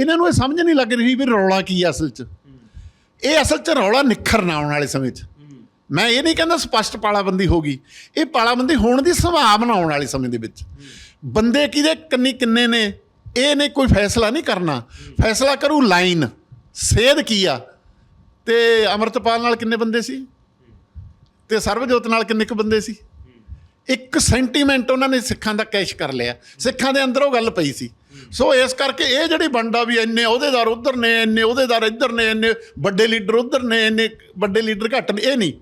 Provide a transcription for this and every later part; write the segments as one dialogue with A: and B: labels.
A: ਇਹਨਾਂ ਨੂੰ ਇਹ ਸਮਝ ਨਹੀਂ ਲੱਗ ਰਹੀ ਵੀ ਰੌਲਾ ਕੀ ਆ ਅਸਲ 'ਚ। ਇਹ ਅਸਲ 'ਚ ਰੌਲਾ ਨਿਖਰਨਾ ਆਉਣ ਵਾਲੇ ਸਮੇਂ 'ਚ। ਮੈਂ ਇਹ ਨਹੀਂ ਕਹਿੰਦਾ ਸਪਸ਼ਟ ਪਾਲਾਬੰਦੀ ਹੋਗੀ ਇਹ ਪਾਲਾਬੰਦੀ ਹੋਣ ਦੀ ਸੰਭਾਵਨਾ ਆਉਣ ਵਾਲੇ ਸਮੇਂ ਦੇ ਵਿੱਚ। ਬੰਦੇ ਕਿਹਦੇ ਕੰਨੀ ਕਿੰਨੇ ਨੇ, ਇਹ ਨੇ ਕੋਈ ਫੈਸਲਾ ਨਹੀਂ ਕਰਨਾ। ਫੈਸਲਾ ਕਰੂ ਲਾਈਨ। ਸੇਧ ਕੀ ਆ? ਤੇ ਅਮਰਤਪਾਲ ਨਾਲ ਕਿੰਨੇ ਬੰਦੇ ਸੀ? ਤੇ ਸਰਬਜੋਤ ਨਾਲ ਕਿੰਨੇ ਕੁ ਬੰਦੇ ਸੀ? ਇੱਕ ਸੈਂਟੀਮੈਂਟ ਉਹਨਾਂ ਨੇ ਸਿੱਖਾਂ ਦਾ ਕੈਸ਼ ਕਰ ਲਿਆ। ਸਿੱਖਾਂ ਦੇ ਅੰਦਰ ਉਹ ਗੱਲ ਪਈ ਸੀ। ਸੋ ਇਸ ਕਰਕੇ ਇਹ ਜਿਹੜੀ ਵੰਡਾ ਵੀ ਇੰਨੇ ਅਹੁਦੇਦਾਰ ਉਧਰ ਨੇ, ਇੰਨੇ ਅਹੁਦੇਦਾਰ ਇੱਧਰ ਨੇ, ਇੰਨੇ ਵੱਡੇ ਲੀਡਰ ਉਧਰ ਨੇ, ਇੰਨੇ ਵੱਡੇ ਲੀਡਰ ਘੱਟ ਨੇ, ਇਹ ਨਹੀਂ।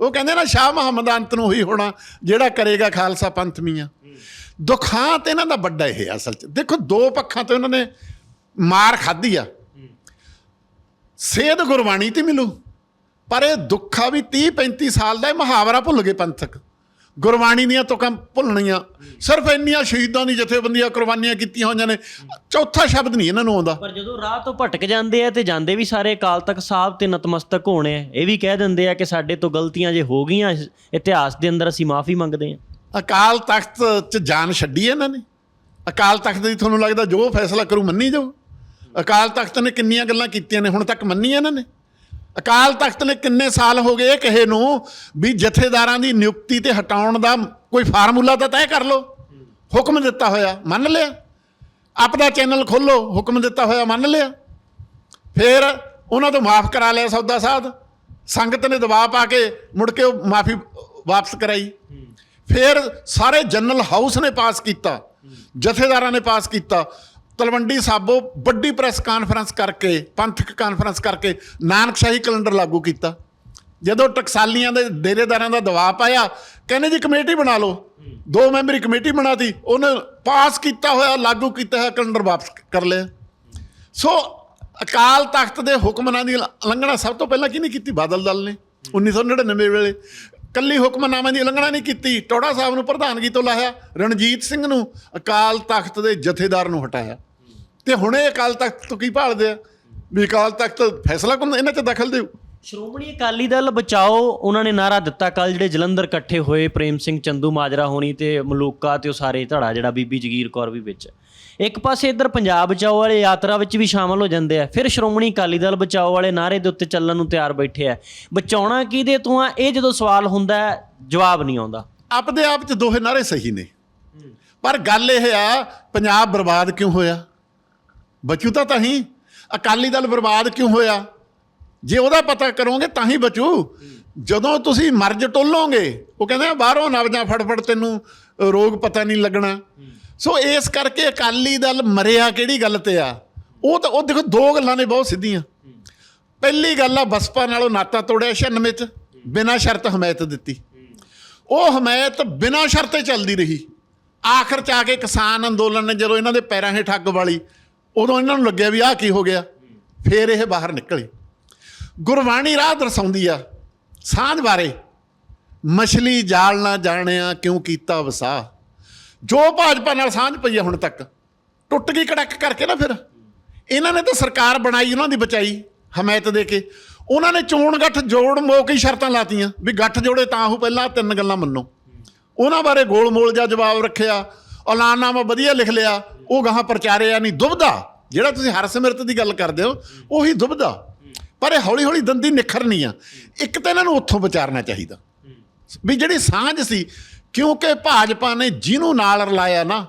A: ਉਹ ਕਹਿੰਦੇ ਨਾ ਸ਼ਾਹ ਮੁਹੰਮਦ ਅੰਤ ਨੂੰ ਹੀ ਹੋਣਾ, ਜਿਹੜਾ ਕਰੇਗਾ ਖਾਲਸਾ ਪੰਥ ਮੀਆਂ ਦੁਖਾਂ ਦੁਖਾਂਤ ਇਹਨਾਂ ਦਾ ਵੱਡਾ ਇਹ ਅਸਲ 'ਚ। ਦੇਖੋ ਦੋ ਪੱਖਾਂ ਤੋਂ ਇਹਨਾਂ ਨੇ ਮਾਰ ਖਾਧੀ ਆ। ਸੇਧ ਗੁਰਬਾਣੀ ਤੇ ਮਿਲੂ। ਪਰ ਇਹ ਦੁੱਖਾ ਵੀ 30 35 ਸਾਲ ਦਾ ਇਹ ਮੁਹਾਵਰਾ ਭੁੱਲ ਗਏ ਪੰਥਕ। ਗੁਰਬਾਣੀ ਦੀਆਂ ਤੁਕਾਂ ਭੁੱਲਣੀਆਂ। ਸਿਰਫ ਇੰਨੀਆਂ ਸ਼ਹੀਦਾਂ ਦੀ ਜਥੇਬੰਦੀਆਂ ਕੁਰਬਾਨੀਆਂ ਕੀਤੀਆਂ ਹੋਈਆਂ ਨੇ। ਚੌਥਾ ਸ਼ਬਦ ਨਹੀਂ ਇਹਨਾਂ ਨੂੰ ਆਉਂਦਾ।
B: ਪਰ ਜਦੋਂ ਰਾਹ ਤੋਂ ਭਟਕ ਜਾਂਦੇ ਆ ਤੇ ਜਾਂਦੇ ਵੀ ਸਾਰੇ ਅਕਾਲ ਤਖਤ ਸਾਹਿਬ ਤੇ ਨਤਮਸਤਕ ਹੋਣੇ ਆ ਇਹ ਵੀ ਕਹਿ ਦਿੰਦੇ ਆ ਕਿ ਸਾਡੇ ਤੋਂ ਗਲਤੀਆਂ ਜੇ ਹੋ ਗਈਆਂ ਇਤਿਹਾਸ ਦੇ ਅੰਦਰ ਅਸੀਂ ਮਾਫੀ ਮੰਗਦੇ ਆ।
A: ਅਕਾਲ ਤਖਤ 'ਚ ਜਾਨ ਛੱਡੀ ਇਹਨਾਂ ਨੇ। ਅਕਾਲ ਤਖਤ ਦੀ ਤੁਹਾਨੂੰ ਲੱਗਦਾ ਜੋ ਫੈਸਲਾ ਕਰੂ ਮੰਨੀ ਜਾਓ ਅਕਾਲ ਤਖਤ ਨੇ ਕਿੰਨੀਆਂ ਗੱਲਾਂ ਕੀਤੀਆਂ ਨੇ ਹੁਣ ਤੱਕ ਮੰਨੀਆਂ ਇਹਨਾਂ ਨੇ। ਅਕਾਲ ਤਖਤ ਨੇ ਕਿੰਨੇ ਸਾਲ ਹੋ ਗਏ ਇਹ ਕਹੇ ਨੂੰ ਵੀ ਜਥੇਦਾਰਾਂ ਦੀ ਨਿਯੁਕਤੀ ਤੇ ਹਟਾਉਣ ਦਾ ਕੋਈ ਫਾਰਮੂਲਾ ਤਾਂ ਤੈਅ ਕਰ ਲਓ। ਹੁਕਮ ਦਿੱਤਾ ਹੋਇਆ, ਮੰਨ ਲਿਆ। ਆਪਦਾ ਚੈਨਲ ਖੋਲੋ ਹੁਕਮ ਦਿੱਤਾ ਹੋਇਆ, ਮੰਨ ਲਿਆ। ਫਿਰ ਉਹਨਾਂ ਤੋਂ ਮਾਫ ਕਰਾ ਲਿਆ ਸੌਦਾ ਸਾਧ। ਸੰਗਤ ਨੇ ਦਬਾਅ ਪਾ ਕੇ ਮੁੜ ਕੇ ਉਹ ਮਾਫੀ ਵਾਪਸ ਕਰਾਈ। ਫਿਰ ਸਾਰੇ ਜਨਰਲ ਹਾਊਸ ਨੇ ਪਾਸ ਕੀਤਾ, ਜਥੇਦਾਰਾਂ ਨੇ ਪਾਸ ਕੀਤਾ। ਤਲਵੰਡੀ ਸਾਬੋ ਵੱਡੀ ਪ੍ਰੈਸ ਕਾਨਫਰੰਸ ਕਰਕੇ, ਪੰਥਕ ਕਾਨਫਰੰਸ ਕਰਕੇ ਨਾਨਕਸ਼ਾਹੀ ਕੈਲੰਡਰ ਲਾਗੂ ਕੀਤਾ। ਜਦੋਂ ਟਕਸਾਲੀਆਂ ਦੇ ਡੇਰੇਦਾਰਾਂ ਦਾ ਦਬਾਅ ਪਾਇਆ, ਕਹਿੰਦੇ ਜੀ ਕਮੇਟੀ ਬਣਾ ਲਓ। ਦੋ ਮੈਂਬਰੀ ਕਮੇਟੀ ਬਣਾਤੀ, ਉਹਨੇ ਪਾਸ ਕੀਤਾ ਹੋਇਆ, ਲਾਗੂ ਕੀਤਾ ਹੋਇਆ ਕੈਲੰਡਰ ਵਾਪਸ ਕਰ ਲਿਆ। ਸੋ ਅਕਾਲ ਤਖਤ ਦੇ ਹੁਕਮਨਾਂ ਦੀ ਉਲੰਘਣਾ ਸਭ ਤੋਂ ਪਹਿਲਾਂ ਕਿਹਨੇ ਕੀਤੀ? ਬਾਦਲ ਦਲ ਨੇ 1999 ਵੇਲੇ। ਕੱਲੀ ਹੁਕਮਨਾਮੇ ਦੀ ਉਲੰਘਣਾ ਨਹੀਂ ਕੀਤੀ, ਟੋੜਾ ਸਾਹਿਬ ਨੂੰ ਪ੍ਰਧਾਨਗੀ ਤੋਂ ਲਾਇਆ, ਰਣਜੀਤ ਸਿੰਘ ਨੂੰ ਅਕਾਲ ਤਖਤ ਦੇ ਜਥੇਦਾਰ ਨੂੰ ਹਟਾਇਆ। ਤੇ ਹੁਣ ਇਹ ਅਕਾਲ ਤਖਤ ਤੋਂ ਕੀ ਭਾਲਦੇ ਆ? ਵੀ ਅਕਾਲ ਤਖਤ ਫੈਸਲਾ ਕੋਣ ਇਹਨਾਂ 'ਚ ਦਖਲ ਦਿਓ।
B: ਸ਼੍ਰੋਮਣੀ ਅਕਾਲੀ ਦਲ ਬਚਾਓ ਉਹਨਾਂ ਨੇ ਨਾਰਾ ਦਿੱਤਾ ਕੱਲ ਜਿਹੜੇ ਜਲੰਧਰ ਇਕੱਠੇ ਹੋਏ ਪ੍ਰੇਮ ਸਿੰਘ ਚੰਦੂ ਮਾਜਰਾ ਹੋਣੀ ਤੇ ਮਲੂਕਾ ਤੇ ਉਹ ਸਾਰੇ ਧੜਾ ਜਿਹੜਾ ਬੀਬੀ ਜਗੀਰ ਕੌਰ ਵੀ ਵਿੱਚ। ਇੱਕ ਪਾਸੇ ਇੱਧਰ ਪੰਜਾਬ ਬਚਾਓ ਵਾਲੇ ਯਾਤਰਾ ਵਿੱਚ ਵੀ ਸ਼ਾਮਲ ਹੋ ਜਾਂਦੇ ਆ। ਫਿਰ ਸ਼੍ਰੋਮਣੀ ਅਕਾਲੀ ਦਲ ਬਚਾਓ ਵਾਲੇ ਨਾਰੇ ਦੇ ਉੱਤੇ ਚੱਲਣ ਨੂੰ ਤਿਆਰ ਬੈਠੇ ਆ। ਬਚਾਉਣਾ ਕਿਹਦੇ ਤੋਂ ਆ? ਇਹ ਜਦੋਂ ਸਵਾਲ ਹੁੰਦਾ ਜਵਾਬ ਨਹੀਂ ਆਉਂਦਾ।
A: ਆਪਦੇ ਆਪ 'ਚ ਦੋਹੇ ਨਾਰੇ ਸਹੀ ਨੇ। ਪਰ ਗੱਲ ਇਹ ਆ ਪੰਜਾਬ ਬਰਬਾਦ ਕਿਉਂ ਹੋਇਆ? ਬਚੂ ਤਾਂ ਤਾਂ ਹੀ। ਅਕਾਲੀ ਦਲ ਬਰਬਾਦ ਕਿਉਂ ਹੋਇਆ? ਜੇ ਉਹਦਾ ਪਤਾ ਕਰੋਗੇ ਤਾਂ ਹੀ ਬਚੂ। ਜਦੋਂ ਤੁਸੀਂ ਮਰਜ ਟੋਲੋਗੇ ਉਹ ਕਹਿੰਦੇ ਆ, ਬਾਹਰੋਂ ਨਵਜਾਂ ਫੜਫੜ ਤੈਨੂੰ ਰੋਗ ਪਤਾ ਨਹੀਂ ਲੱਗਣਾ। ਸੋ ਇਸ ਕਰਕੇ ਅਕਾਲੀ ਦਲ ਮਰਿਆ ਕਿਹੜੀ ਗੱਲ ਤੇ ਆ? ਉਹ ਤਾਂ ਉਹ ਦੇਖੋ ਦੋ ਗੱਲਾਂ ਨੇ ਬਹੁਤ ਸਿੱਧੀਆਂ। ਪਹਿਲੀ ਗੱਲ ਆ ਬਸਪਾ ਨਾਲੋਂ ਨਾਤਾ ਤੋੜਿਆ 96 ਚ ਬਿਨਾਂ ਸ਼ਰਤ ਹਮਾਇਤ ਦਿੱਤੀ। ਉਹ ਹਮਾਇਤ ਬਿਨਾਂ ਸ਼ਰਤੇ ਚੱਲਦੀ ਰਹੀ। ਆਖਰ ਚ ਆ ਕੇ ਕਿਸਾਨ ਅੰਦੋਲਨ ਨੇ ਜਦੋਂ ਇਹਨਾਂ ਦੇ ਪੈਰਾਂ ਹੇਠ ਠੱਗ ਵਾਲੀ ਉਦੋਂ ਇਹਨਾਂ ਨੂੰ ਲੱਗਿਆ ਵੀ ਆਹ ਕੀ ਹੋ ਗਿਆ। ਫੇਰ ਇਹ ਬਾਹਰ ਨਿਕਲੇ। ਗੁਰਬਾਣੀ ਰਾਹ ਦਰਸਾਉਂਦੀ ਆ, ਸਾਂਝ ਬਾਰੇ, ਮਛਲੀ ਜਾਲ ਨਾ ਜਾਣਿਆ ਕਿਉਂ ਕੀਤਾ ਵਸਾ। ਜੋ ਭਾਜਪਾ ਨਾਲ ਸਾਂਝ ਪਈ ਆ ਹੁਣ ਤੱਕ, ਟੁੱਟ ਗਈ ਕੜਕ ਕਰਕੇ ਨਾ ਫਿਰ। ਇਹਨਾਂ ਨੇ ਤਾਂ ਸਰਕਾਰ ਬਣਾਈ, ਉਹਨਾਂ ਦੀ ਬਚਾਈ, ਹਮਾਇਤ ਦੇ ਕੇ। ਉਹਨਾਂ ਨੇ ਚੋਣ ਗੱਠ ਜੋੜ ਮੋਕ ਹੀ ਸ਼ਰਤਾਂ ਲਾਤੀਆਂ, ਵੀ ਗੱਠ ਜੋੜੇ ਤਾਂ ਉਹ ਪਹਿਲਾਂ ਤਿੰਨ ਗੱਲਾਂ ਮੰਨੋ। ਉਹਨਾਂ ਬਾਰੇ ਗੋਲ-ਮੋਲ ਜਿਹਾ ਜਵਾਬ ਰੱਖਿਆ ਐਲਾਨਨਾਮਾ ਵਧੀਆ ਲਿਖ ਲਿਆ, ਉਹ ਗਾਹਾਂ ਪ੍ਰਚਾਰਿਆ ਨਹੀਂ ਦੁਬਦਾ। ਜਿਹੜਾ ਤੁਸੀਂ ਹਰਸਿਮਰਤ ਦੀ ਗੱਲ ਕਰਦੇ ਹੋ, ਉਹੀ ਦੁਬਦਾ। ਪਰ ਇਹ ਹੌਲੀ-ਹੌਲੀ ਦੰਦੀ ਨਿਖਰਨੀ ਆ। ਇੱਕ ਤਾਂ ਇਹਨਾਂ ਨੂੰ ਉੱਥੋਂ ਵਿਚਾਰਨਾ ਚਾਹੀਦਾ। ਵੀ ਜਿਹੜੀ ਸਾਂਝ ਸੀ, ਕਿਉਂਕਿ ਭਾਜਪਾ ਨੇ ਜਿਹਨੂੰ ਨਾਲ ਰਲਾਇਆ ਨਾ,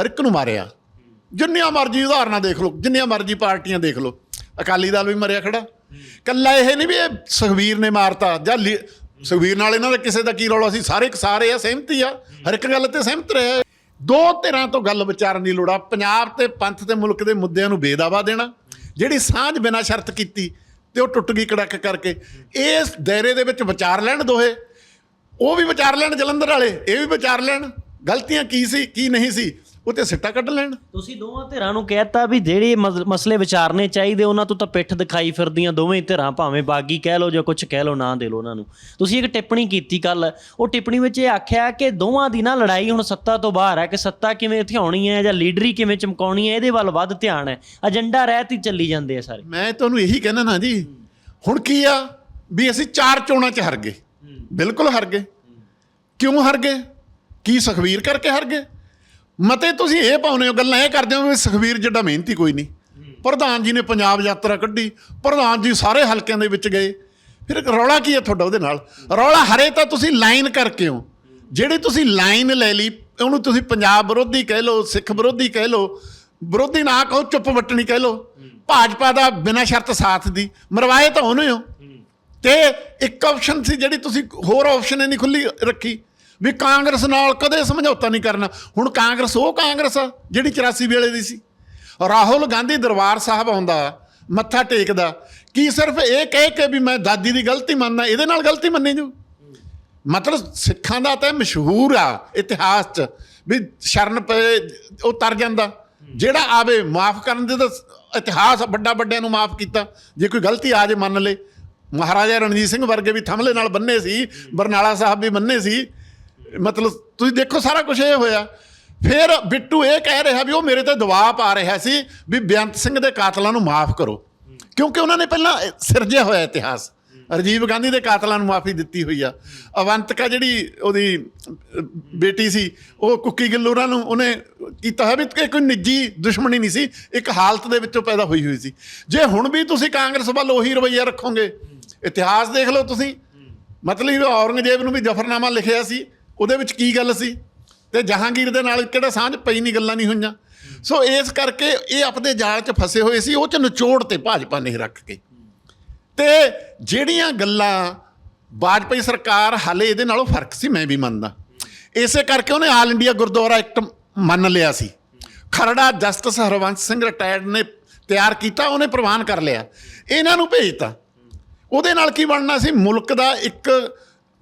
A: ਹਰ ਇੱਕ ਨੂੰ ਮਾਰਿਆ। ਜਿੰਨੀਆਂ ਮਰਜ਼ੀ ਉਦਾਹਰਨਾਂ ਦੇਖ ਲਓ, ਜਿੰਨੀਆਂ ਮਰਜ਼ੀ ਪਾਰਟੀਆਂ ਦੇਖ ਲਓ, ਅਕਾਲੀ ਦਲ ਵੀ ਮਰਿਆ ਖੜਾ। ਕੱਲਾ ਇਹ ਨਹੀਂ ਵੀ ਇਹ ਸੁਖਵੀਰ ਨੇ ਮਾਰਤਾ, ਜਾਂ ਲੀ- ਸੁਖਵੀਰ ਨਾਲ ਇਹਨਾਂ ਦਾ ਕਿਸੇ ਦਾ ਕੀ ਰੌਲਾ ਸੀ, ਸਾਰੇ ਸਾਰੇ ਆ, ਸਹਿਮਤੀ ਆ। ਹਰ ਇੱਕ ਗੱਲ ਤੇ ਸਹਿਮਤ ਰਿਹਾ ਦੋ ਧਿਰਾਂ ਤੋਂ ਗੱਲ ਵਿਚਾਰਨ ਦੀ ਲੋੜ ਆ, ਪੰਜਾਬ ਤੇ ਪੰਥ ਤੇ ਮੁਲਕ ਦੇ ਮੁੱਦਿਆਂ ਨੂੰ ਬੇਦਾਵਾ ਦੇਣਾ, ਜਿਹੜੀ ਸਾਂਝ ਬਿਨਾਂ ਸ਼ਰਤ ਕੀਤੀ ਤੇ ਉਹ ਟੁੱਟ ਗਈ ਕੜਕ ਕਰਕੇ। ਇਸ ਦਾਇਰੇ ਦੇ ਵਿੱਚ ਵਿਚਾਰ ਲੈਣ ਦੋਹੇ, ਉਹ ਵੀ ਵਿਚਾਰ ਲੈਣ ਜਲੰਧਰ ਵਾਲੇ, ਇਹ ਵੀ ਵਿਚਾਰ ਲੈਣ, ਗਲਤੀਆਂ ਕੀ ਸੀ, ਕੀ ਨਹੀਂ ਸੀ ਉਹ ਤੇ ਸਿੱਟਾ ਕੱਢ ਲੈਣ।
B: ਤੁਸੀਂ ਦੋਵਾਂ ਧਿਰਾਂ ਨੂੰ ਕਹਿਤਾ ਵੀ ਜਿਹੜੇ ਮਸ- ਮਸਲੇ ਵਿਚਾਰਨੇ ਚਾਹੀਦੇ ਉਹਨਾਂ ਤੋਂ ਤਾਂ ਪਿੱਠ ਦਿਖਾਈ ਫਿਰਦੀਆਂ ਦੋਵੇਂ ਧਿਰਾਂ ਭਾਵੇਂ ਬਾਗੀ ਕਹਿ ਲਓ ਜਾਂ ਕੁਝ ਕਹਿ ਲਓ ਨਾ ਦੇ ਲਓ ਉਹਨਾਂ ਨੂੰ। ਤੁਸੀਂ ਇੱਕ ਟਿੱਪਣੀ ਕੀਤੀ ਕੱਲ ਉਹ ਟਿੱਪਣੀ ਵਿੱਚ ਇਹ ਆਖਿਆ ਕਿ ਦੋਵਾਂ ਦੀ ਨਾ ਲੜਾਈ ਹੁਣ ਸੱਤਾ ਤੋਂ ਬਾਹਰ ਹੈ ਕਿ ਸੱਤਾ ਕਿਵੇਂ ਥਿਆਉਣੀ ਹੈ ਜਾਂ ਲੀਡਰੀ ਕਿਵੇਂ ਚਮਕਾਉਣੀ ਹੈ ਇਹਦੇ ਵੱਲ ਵੱਧ ਧਿਆਨ ਹੈ। ਏਜੰਡਾ ਰਹਿਤ ਹੀ ਚੱਲੀ ਜਾਂਦੇ ਆ ਸਾਰੇ।
A: ਮੈਂ ਤੁਹਾਨੂੰ ਇਹੀ ਕਹਿਣਾ ਨਾ ਜੀ ਹੁਣ ਕੀ ਆ ਵੀ ਅਸੀਂ ਚਾਰ ਚੋਣਾਂ 'ਚ ਹਾਰ ਗਏ। ਬਿਲਕੁਲ ਹਾਰ ਗਏ। ਕਿਉਂ ਹਾਰ ਗਏ? ਕੀ ਸੁਖਵੀਰ ਕਰਕੇ ਹਾਰ ਗਏ? ਮਤੇ ਤੁਸੀਂ ਇਹ ਪਾਉਨੇ ਹੋ, ਗੱਲਾਂ ਇਹ ਕਰਦੇ ਹੋ ਵੀ ਸੁਖਵੀਰ ਜਿੱਡਾ ਮਿਹਨਤੀ ਕੋਈ ਨਹੀਂ। ਪ੍ਰਧਾਨ ਜੀ ਨੇ ਪੰਜਾਬ ਯਾਤਰਾ ਕੱਢੀ, ਪ੍ਰਧਾਨ ਜੀ ਸਾਰੇ ਹਲਕਿਆਂ ਦੇ ਵਿੱਚ ਗਏ। ਫਿਰ ਰੌਲਾ ਕੀ ਹੈ ਤੁਹਾਡਾ ਉਹਦੇ ਨਾਲ? ਰੌਲਾ ਹਰੇ ਤਾਂ ਤੁਸੀਂ ਲਾਈਨ ਕਰਕੇ ਹੋ। ਜਿਹੜੀ ਤੁਸੀਂ ਲਾਈਨ ਲੈ ਲਈ, ਉਹਨੂੰ ਤੁਸੀਂ ਪੰਜਾਬ ਵਿਰੋਧੀ ਕਹਿ ਲਓ, ਸਿੱਖ ਵਿਰੋਧੀ ਕਹਿ ਲਓ, ਵਿਰੋਧੀ ਨਾ ਕਹੋ, ਚੁੱਪ ਵੱਟਣੀ ਕਹਿ ਲਓ। ਭਾਜਪਾ ਦਾ ਬਿਨਾਂ ਸ਼ਰਤ ਸਾਥ ਦੀ, ਮਰਵਾਏ ਤਾਂ ਉਹਨੇ ਹੋ। ਤੇ ਇੱਕ ਆਪਸ਼ਨ ਸੀ ਜਿਹੜੀ ਤੁਸੀਂ, ਹੋਰ ਆਪਸ਼ਨ ਹੀ ਨਹੀਂ ਖੁੱਲੀ ਰੱਖੀ। ਵੀ ਕਾਂਗਰਸ ਨਾਲ ਕਦੇ ਸਮਝੌਤਾ ਨਹੀਂ ਕਰਨਾ। ਹੁਣ ਕਾਂਗਰਸ, ਉਹ ਕਾਂਗਰਸ ਆ, ਜਿਹੜੀ 84 ਵੇਲੇ ਦੀ ਸੀ। ਰਾਹੁਲ ਗਾਂਧੀ ਦਰਬਾਰ ਸਾਹਿਬ ਆਉਂਦਾ, ਮੱਥਾ ਟੇਕਦਾ। ਕੀ ਸਿਰਫ ਇਹ ਕਹਿ ਕੇ ਵੀ ਮੈਂ ਦਾਦੀ ਦੀ ਗਲਤੀ ਮੰਨਦਾ, ਇਹਦੇ ਨਾਲ ਗਲਤੀ ਮੰਨੀ ਜੂ ਮਤਲਬ ਸਿੱਖਾਂ ਦਾ ਤਾਂ ਮਸ਼ਹੂਰ ਆ, ਇਤਿਹਾਸ 'ਚ, ਵੀ ਸ਼ਰਨ ਪਏ, ਉਹ ਤਰ ਜਾਂਦਾ। ਜਿਹੜਾ ਆਵੇ, ਮਾਫ ਕਰਨ ਦੇ ਤਾਂ ਇਤਿਹਾਸ ਵੱਡਾ ਵੱਡਿਆਂ ਨੂੰ ਮਾਫ ਕੀਤਾ। ਜੇ ਕੋਈ ਗਲਤੀ ਆ ਜੇ ਮੰਨ ਲੇ। ਮਹਾਰਾਜਾ ਰਣਜੀਤ ਸਿੰਘ ਵਰਗੇ ਵੀ ਥਮਲੇ ਨਾਲ ਬੰਨੇ ਸੀ, ਬਰਨਾਲਾ ਸਾਹਿਬ ਵੀ ਬੰਨੇ ਸੀ। ਮਤਲਬ ਤੁਸੀਂ ਦੇਖੋ ਸਾਰਾ ਕੁਝ ਇਹ ਹੋਇਆ। ਫਿਰ ਬਿੱਟੂ ਇਹ ਕਹਿ ਰਿਹਾ ਵੀ ਉਹ ਮੇਰੇ ਤੇ ਦਬਾਅ ਪਾ ਰਿਹਾ ਸੀ ਵੀ ਬੇਅੰਤ ਸਿੰਘ ਦੇ ਕਾਤਲਾਂ ਨੂੰ ਮਾਫ ਕਰੋ। ਕਿਉਂਕਿ ਉਹਨਾਂ ਨੇ ਪਹਿਲਾਂ ਸਿਰਜਿਆ ਹੋਇਆ ਇਤਿਹਾਸ। ਰਾਜੀਵ ਗਾਂਧੀ ਦੇ ਕਾਤਲਾਂ ਨੂੰ ਮਾਫੀ ਦਿੱਤੀ ਹੋਈ ਆ। ਅਵੰਤਕਾ ਜਿਹੜੀ ਉਹਦੀ ਬੇਟੀ ਸੀ, ਉਹ ਕੁੱਕੀ ਗਿੱਲੋਰਾਂ ਨੂੰ ਉਹਨੇ ਕੀਤਾ ਹੈ ਵੀ ਇਹ ਕੋਈ ਨਿੱਜੀ ਦੁਸ਼ਮਣੀ ਨਹੀਂ ਸੀ, ਇੱਕ ਹਾਲਤ ਦੇ ਵਿੱਚੋਂ ਪੈਦਾ ਹੋਈ ਹੋਈ ਸੀ। ਜੇ ਹੁਣ ਵੀ ਤੁਸੀਂ ਕਾਂਗਰਸ ਵੱਲ ਉਹੀ ਰਵੱਈਆ ਰੱਖੋਗੇ, ਇਤਿਹਾਸ ਦੇਖ ਲਓ ਤੁਸੀਂ। ਮਤਲਬ ਔਰੰਗਜ਼ੇਬ ਨੂੰ ਵੀ ਜਫਰਨਾਮਾ ਲਿਖਿਆ ਸੀ। ਉਹਦੇ ਵਿੱਚ ਕੀ ਗੱਲ ਸੀ? ਤੇ ਜਹਾਂਗੀਰ ਦੇ ਨਾਲ ਕਿਹੜਾ ਸਾਂਝ ਪਈ ਨਹੀਂ ਗੱਲਾਂ ਨਹੀਂ ਹੋਈਆਂ। ਸੋ ਇਸ ਕਰਕੇ ਇਹ ਆਪਣੇ ਜਾਲ 'ਚ ਫਸੇ ਹੋਏ ਸੀ, ਉਹ 'ਚ ਨਿਚੋੜ ਤੇ ਭਾਜਪਾ ਨੇ ਰੱਖ ਕੇ। ਤੇ ਜਿਹੜੀਆਂ ਗੱਲਾਂ ਵਾਜਪਾਈ ਸਰਕਾਰ ਹਾਲੇ ਇਹਦੇ ਨਾਲੋਂ ਫ਼ਰਕ ਸੀ, ਮੈਂ ਵੀ ਮੰਨਦਾ। ਇਸੇ ਕਰਕੇ ਉਹਨੇ ਆਲ ਇੰਡੀਆ ਗੁਰਦੁਆਰਾ ਐਕਟ ਮੰਨ ਲਿਆ ਸੀ। ਖਰੜਾ ਜਸਟਿਸ ਹਰਵੰਸ ਸਿੰਘ ਰਿਟਾਇਰਡ ਨੇ ਤਿਆਰ ਕੀਤਾ, ਉਹਨੇ ਪ੍ਰਵਾਨ ਕਰ ਲਿਆ। ਇਹਨਾਂ ਨੂੰ ਭੇਜਤਾ ਉਹਦੇ ਨਾਲ ਕੀ ਬਣਨਾ ਸੀ? ਮੁਲਕ ਦਾ ਇੱਕ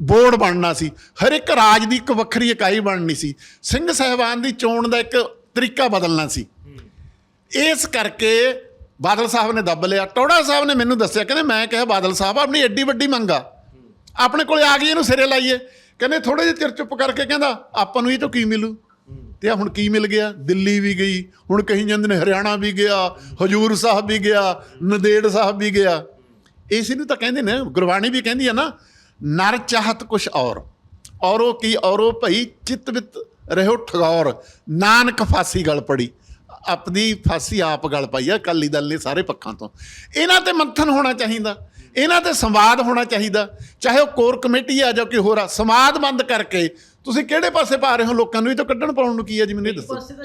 A: ਬੋਰਡ ਬਣਨਾ ਸੀ। ਹਰ ਇੱਕ ਰਾਜ ਦੀ ਇੱਕ ਵੱਖਰੀ ਇਕਾਈ ਬਣਨੀ ਸੀ। ਸਿੰਘ ਸਹਿਬਾਨ ਦੀ ਚੋਣ ਦਾ ਇੱਕ ਤਰੀਕਾ ਬਦਲਣਾ ਸੀ। ਇਸ ਕਰਕੇ ਬਾਦਲ ਸਾਹਿਬ ਨੇ ਦੱਬ ਲਿਆ। ਟੋੜਾ ਸਾਹਿਬ ਨੇ ਮੈਨੂੰ ਦੱਸਿਆ, ਕਹਿੰਦੇ ਮੈਂ ਕਿਹਾ, ਬਾਦਲ ਸਾਹਿਬ, ਆਪਣੀ ਐਡੀ ਵੱਡੀ ਮੰਗਾ ਆਪਣੇ ਕੋਲੇ ਆ ਗਈ, ਇਹਨੂੰ ਸਿਰੇ ਲਾਈਏ। ਕਹਿੰਦੇ ਥੋੜੇ ਜਿਹੇ ਚਿਰ ਚੁੱਪ ਕਰਕੇ ਕਹਿੰਦਾ, ਆਪਾਂ ਨੂੰ ਇਹ ਤੋਂ ਕੀ ਮਿਲੂ? ਤੇ ਹੁਣ ਕੀ ਮਿਲ ਗਿਆ? ਦਿੱਲੀ ਵੀ ਗਈ, ਹੁਣ ਕਹੀ ਜਾਂਦੇ ਨੇ ਹਰਿਆਣਾ ਵੀ ਗਿਆ, ਹਜੂਰ ਸਾਹਿਬ ਵੀ ਗਿਆ, ਨੰਦੇੜ ਸਾਹਿਬ ਵੀ ਗਿਆ। ਇਸ ਨੂੰ ਤਾਂ ਕਹਿੰਦੇ ਨੇ, ਗੁਰਬਾਣੀ ਵੀ ਕਹਿੰਦੀ ਆ ਨਾ ਨਰ ਚਾਹਤ ਕੁਛ ਔਰ, ਔਰੋ ਕੀ ਔਰੋ ਭਈ ਚਿਤ ਵਿਤ ਰਹਿਓ ਠਗੌਰ ਨਾਨਕ ਫਾਸੀ ਗਲ ਪੜੀ ਆਪਣੀ ਫਾਸੀ ਆਪ ਗਲ ਪਾਈ ਆ, ਅਕਾਲੀ ਦਲ ਨੇ ਸਾਰੇ ਪੱਖਾਂ ਤੋਂ। ਇਹਨਾਂ ਤੇ ਮੰਥਨ ਹੋਣਾ ਚਾਹੀਦਾ, ਇਹਨਾਂ ਤੇ ਸੰਵਾਦ ਹੋਣਾ ਚਾਹੀਦਾ, ਚਾਹੇ ਉਹ ਕੋਰ ਕਮੇਟੀ ਆ ਜਾਂ ਕੋਈ ਹੋਰ ਆ, ਸੰਵਾਦ ਬੰਦ ਕਰਕੇ, ਤੁਸੀਂ ਕਿਹੜੇ ਪਾਸੇ ਪਾ ਰਹੇ ਹੋ ਲੋਕਾਂ ਨੂੰ? ਇਹ ਤਾਂ ਕੱਢਣ ਪਾਉਣ ਨੂੰ ਕੀ ਹੈ ਜੀ, ਮੈਨੂੰ ਇਹ ਦੱਸੋ।